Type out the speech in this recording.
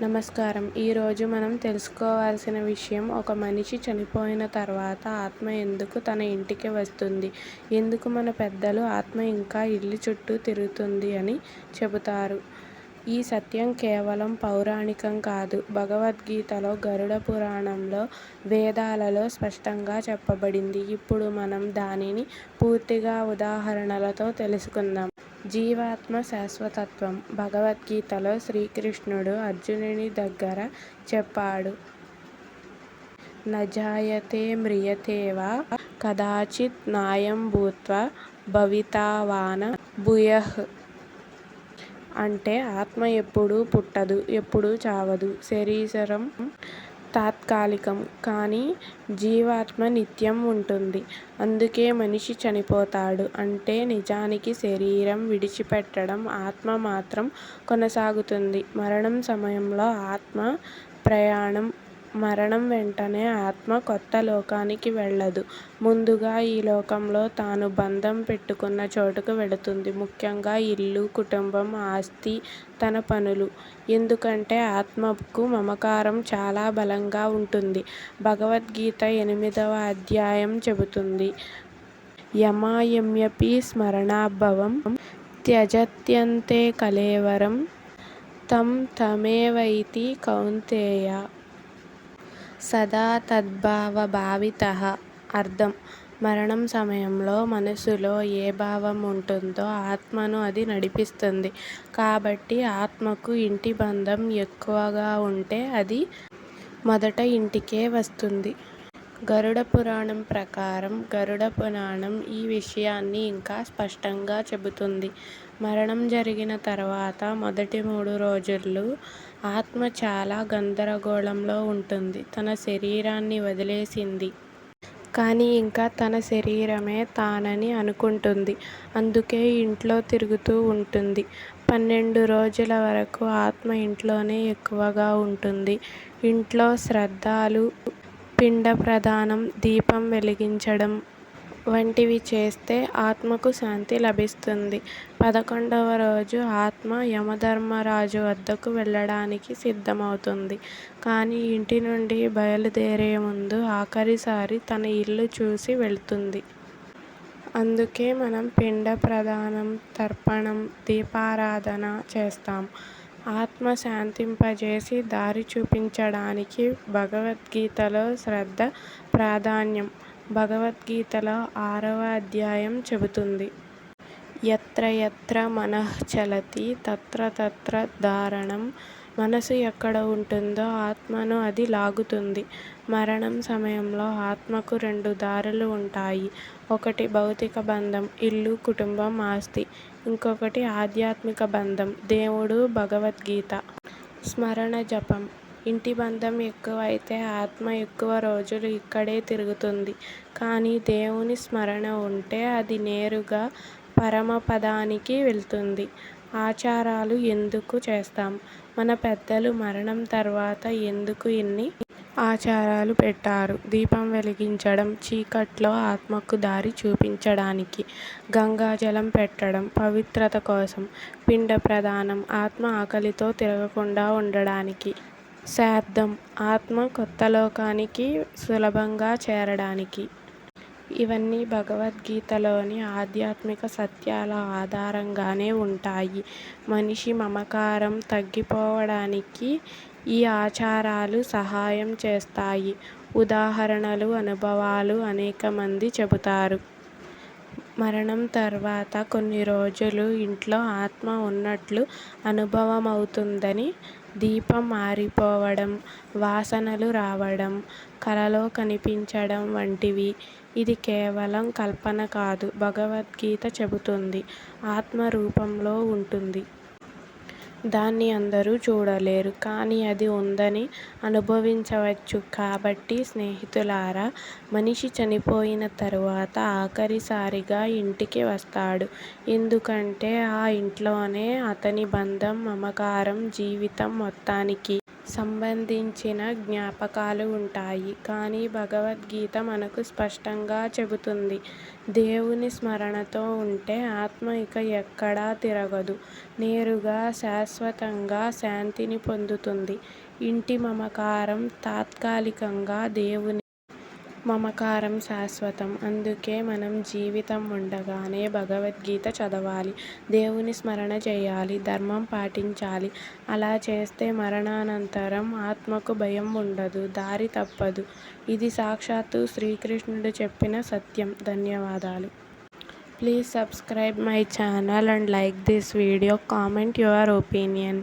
నమస్కారం. ఈరోజు మనం తెలుసుకోవాల్సిన విషయం ఒక మనిషి చనిపోయిన తర్వాత ఆత్మ ఎందుకు తన ఇంటికి వస్తుంది? ఎందుకు మన పెద్దలు ఆత్మ ఇంకా ఇల్లు చుట్టూ తిరుగుతుంది అని చెబుతారు. ఈ సత్యం కేవలం పౌరాణికం కాదు. భగవద్గీతలో గరుడ పురాణంలో వేదాలలో స్పష్టంగా చెప్పబడింది. ఇప్పుడు మనం దానిని పూర్తిగా ఉదాహరణలతో తెలుసుకుందాం. జీవాత్మ శాశ్వతత్వం. భగవద్గీతలో శ్రీకృష్ణుడు అర్జునుని దగ్గర చెప్పాడు. నజాయతే మ్రియతేవా కదాచిత్ నాయం భూత్వ భవితావాన భూయః. అంటే ఆత్మ ఎప్పుడూ పుట్టదు ఎప్పుడూ చావదు. శరీరం తాత్కాలికం. కానీ జీవాత్మ నిత్యం ఉంటుంది. అందుకే మనిషి చనిపోతాడు. అంటే నిజానికి శరీరం విడిచిపెట్టడం ఆత్మ మాత్రం కొనసాగుతుంది. మరణం సమయంలో ఆత్మ ప్రయాణం మరణం వెంటనే ఆత్మ కొత్త లోకానికి వెళ్ళదు. ముందుగా ఈ లోకంలో తాను బంధం పెట్టుకున్న చోటుకు వెళుతుంది. ముఖ్యంగా ఇల్లు కుటుంబం ఆస్తి తన పనులు. ఎందుకంటే ఆత్మకు మమకారం చాలా బలంగా ఉంటుంది. భగవద్గీత ఎనిమిదవ అధ్యాయం చెబుతుంది. యమాయమ్యపి స్మరణాభవం త్యజత్యంతే కళేవరం తం తమేవైతి కౌంతేయ సదా తద్భావ భావితః అర్థం. మరణం సమయంలో మనసులో ఏ భావం ఉంటుందో ఆత్మను అది నడిపిస్తుంది. కాబట్టి ఆత్మకు ఇంటి బంధం ఎక్కువగా ఉంటే అది మొదట ఇంటికే వస్తుంది. గరుడ పురాణం ప్రకారం గరుడ పురాణం ఈ విషయాన్ని ఇంకా స్పష్టంగా చెబుతుంది. మరణం జరిగిన తర్వాత మొదటి మూడు రోజులు ఆత్మ చాలా గందరగోళంలో ఉంటుంది. తన శరీరాన్ని వదిలేసింది. కానీ ఇంకా తన శరీరమే తానని అనుకుంటుంది. అందుకే ఇంట్లో తిరుగుతూ ఉంటుంది. పన్నెండు రోజుల వరకు ఆత్మ ఇంట్లోనే ఎక్కువగా ఉంటుంది. ఇంట్లో శ్రద్ధలు పిండ ప్రదానం దీపం వెలిగించడం వంటివి చేస్తే ఆత్మకు శాంతి లభిస్తుంది. పదకొండవ రోజు ఆత్మ యమధర్మరాజు వద్దకు వెళ్ళడానికి సిద్ధమవుతుంది. కానీ ఇంటి నుండి బయలుదేరే ముందు ఆఖరిసారి తన ఇల్లు చూసి వెళుతుంది. అందుకే మనం పిండ ప్రదానం తర్పణం దీపారాధన చేస్తాం. ఆత్మ శాంతింపజేసి దారి చూపించడానికి భగవద్గీతలో శ్రద్ధ ప్రాధాన్యం. భగవద్గీతలో ఆరవ అధ్యాయం చెబుతుంది. ఎత్ర యత్ర మనః చలతి తత్ర తత్ర ధారణం మనసు ఎక్కడ ఉంటుందో ఆత్మను అది లాగుతుంది. మరణం సమయంలో ఆత్మకు రెండు దారులు ఉంటాయి. ఒకటి భౌతిక బంధం ఇల్లు కుటుంబం ఆస్తి. ఇంకొకటి ఆధ్యాత్మిక బంధం దేవుడు భగవద్గీత. స్మరణ జపం. ఇంటి బంధం ఎక్కువైతే ఆత్మ ఎక్కువ రోజులు ఇక్కడే తిరుగుతుంది. కానీ దేవుని స్మరణ ఉంటే అది నేరుగా పరమపదానికి వెళ్తుంది. ఆచారాలు ఎందుకు చేస్తాం? మన పెద్దలు మరణం తర్వాత ఎందుకు ఇన్ని ఆచారాలు పెట్టారు? దీపం వెలిగించడం చీకట్లో ఆత్మకు దారి చూపించడానికి గంగాజలం పెట్టడం పవిత్రత కోసం పిండ ప్రదానం ఆత్మ ఆకలితో తిరగకుండా ఉండడానికి శార్థం ఆత్మ కొత్త లోకానికి సులభంగా చేరడానికి. ఇవన్నీ భగవద్గీతలోని ఆధ్యాత్మిక సత్యాల ఆధారంగానే ఉంటాయి. మనిషి మమకారం తగ్గిపోవడానికి ఈ ఆచారాలు సహాయం చేస్తాయి. ఉదాహరణలు అనుభవాలు అనేక మంది చెబుతారు. మరణం తర్వాత కొన్ని రోజులు ఇంట్లో ఆత్మ ఉన్నట్లు అనుభవమవుతుందని దీపం ఆరిపోవడం వాసనలు రావడం కలలో కనిపించడం వంటివి. ఇది కేవలం కల్పన కాదు భగవద్గీత చెబుతుంది. ఆత్మ రూపంలో ఉంటుంది. దాన్ని అందరూ చూడలేరు. కానీ అది ఉందని అనుభవించవచ్చు. కాబట్టి స్నేహితులారా మనిషి చనిపోయిన తరువాత ఆఖరిసారిగా ఇంటికి వస్తాడు. ఎందుకంటే ఆ ఇంట్లోనే అతని బంధం మమకారం జీవితం మొత్తానికి. సంబంధించిన జ్ఞాపకాలు ఉంటాయి. కానీ భగవద్గీత మనకు స్పష్టంగా చెబుతుంది దేవుని స్మరణతో ఉంటే ఆత్మ ఇక ఎక్కడా తిరగదు. నేరుగా, శాశ్వతంగా శాంతిని పొందుతుంది. ఇంటి మమకారం తాత్కాలికంగా దేవుని మమకారం శాశ్వతం. అందుకే మనం జీవితం ఉండగానే భగవద్గీత చదవాలి. దేవుని స్మరణ చేయాలి. ధర్మం పాటించాలి. అలా చేస్తే మరణానంతరం ఆత్మకు భయం ఉండదు. దారి తప్పదు. ఇది సాక్షాత్తు శ్రీకృష్ణుడు చెప్పిన సత్యం. ధన్యవాదాలు. Please subscribe my channel and like this video. Comment your opinion.